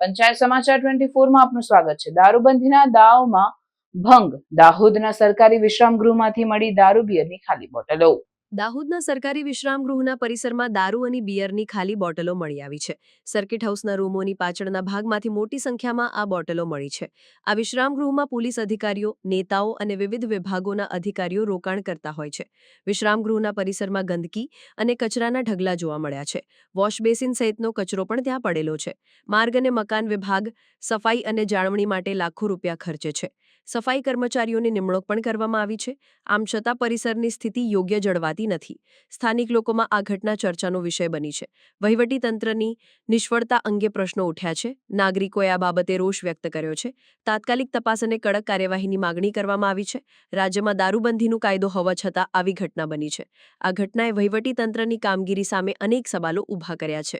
પંચાયત સમાચાર ટ્વેન્ટી ફોરમાં આપનું સ્વાગત છે. દારૂબંધીના દાવમાં ભંગ. દાહોદના સરકારી વિશ્રામ ગૃહમાંથી મળી દારૂ બિયરની ખાલી બોટલો. દાહોદના સરકારી વિશ્રામ ગૃહના પરિસરમાં દારૂ અને બિયરની ખાલી બોટલો મળી આવી છે. સર્કિટ હાઉસના રૂમોની પાછળના ભાગમાંથી મોટી સંખ્યામાં આ બોટલો મળી છે. આ વિશ્રામ ગૃહમાં પોલીસ અધિકારીઓ, નેતાઓ અને વિવિધ વિભાગોના અધિકારીઓ રોકાણ કરતા હોય છે. વિશ્રામ ગૃહના પરિસરમાં ગંદકી અને કચરાના ઢગલા જોવા મળ્યા છે. વોશ બેસિન સહિતનો કચરો પણ ત્યાં પડેલો છે. માર્ગ અને મકાન વિભાગ, સફાઈ અને જાળવણી માટે લાખો રૂપિયા ખર્ચે છે. સફાઈ કર્મચારીઓની નિમણૂક પણ કરવામાં આવી છે. આમ છતાં પરિસરની સ્થિતિ યોગ્ય જળવાતી નથી. સ્થાનિક લોકોમાં આ ઘટના ચર્ચાનો વિષય બની છે. વહીવટીતંત્રની નિષ્ફળતા અંગે પ્રશ્નો ઉઠ્યા છે. નાગરિકોએ આ બાબતે રોષ વ્યક્ત કર્યો છે. તાત્કાલિક તપાસ અને કડક કાર્યવાહીની માગણી કરવામાં આવી છે. રાજ્યમાં દારૂબંધીનું કાયદો હોવા છતાં આવી ઘટના બની છે. આ ઘટનાએ વહીવટીતંત્રની કામગીરી સામે અનેક સવાલો ઊભા કર્યા છે.